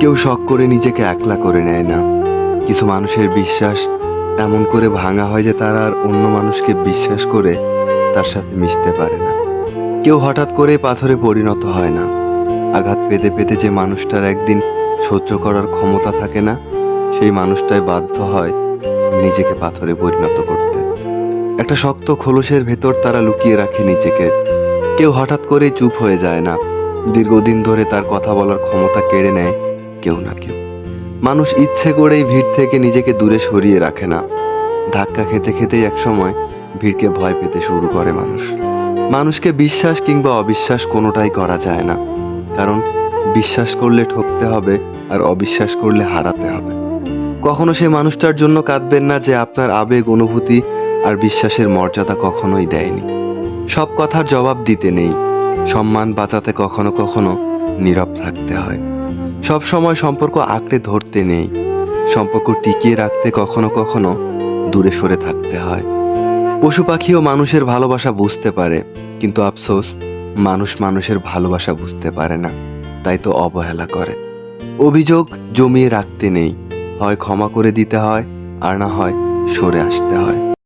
কেউ শখ করে নিজেকে একলা করে নেয় না। কিছু মানুষের বিশ্বাস এমন করে ভাঙা হয় যে তারা আর অন্য মানুষকে বিশ্বাস করে তার সাথে মিশতে পারে না। কেউ হঠাৎ করে পাথরে পরিণত হয় না। আঘাত পেতে পেতে যে মানুষটার একদিন সহ্য করার ক্ষমতা থাকে না, সেই মানুষটাই বাধ্য হয় নিজেকে পাথরে পরিণত করতে। একটা শক্ত খোলসের ভেতর তারা লুকিয়ে রাখে নিজেকে। কেউ হঠাৎ করে চুপ হয়ে যায় না। দীর্ঘদিন ধরে তার কথা বলার ক্ষমতা কেড়ে নেয় কেউ না কেউ। মানুষ ইচ্ছে করেই ভিড় থেকে নিজেকে দূরে সরিয়ে রাখে না। ধাক্কা খেতে খেতেই একসময় ভিড়কে ভয় পেতে শুরু করে মানুষ। মানুষকে বিশ্বাস কিংবা অবিশ্বাস কোনোটাই করা যায় না। কারণ বিশ্বাস করলে ঠকতে হবে আর অবিশ্বাস করলে হারাতে হবে। কখনো সেই মানুষটার জন্য কাঁদবেন না যে আপনার আবেগ, অনুভূতি আর বিশ্বাসের মর্যাদা কখনোই দেয়নি। সব কথার জবাব দিতে নেই। সম্মান বাঁচাতে কখনো কখনো নীরব থাকতে হয়। সব সময় সম্পর্ক আঁকড়ে ধরতে নেই। সম্পর্ক টিকিয়ে রাখতে কখনো কখনো দূরে সরে থাকতে হয়। পশু পাখিও মানুষের ভালোবাসা বুঝতে পারে, কিন্তু আফসোস, মানুষ মানুষের ভালোবাসা বুঝতে পারে না, তাই তো অবহেলা করে। অভিযোগ জমিয়ে রাখতে নেই, হয় ক্ষমা করে দিতে হয়, আর না হয় সরে আসতে হয়।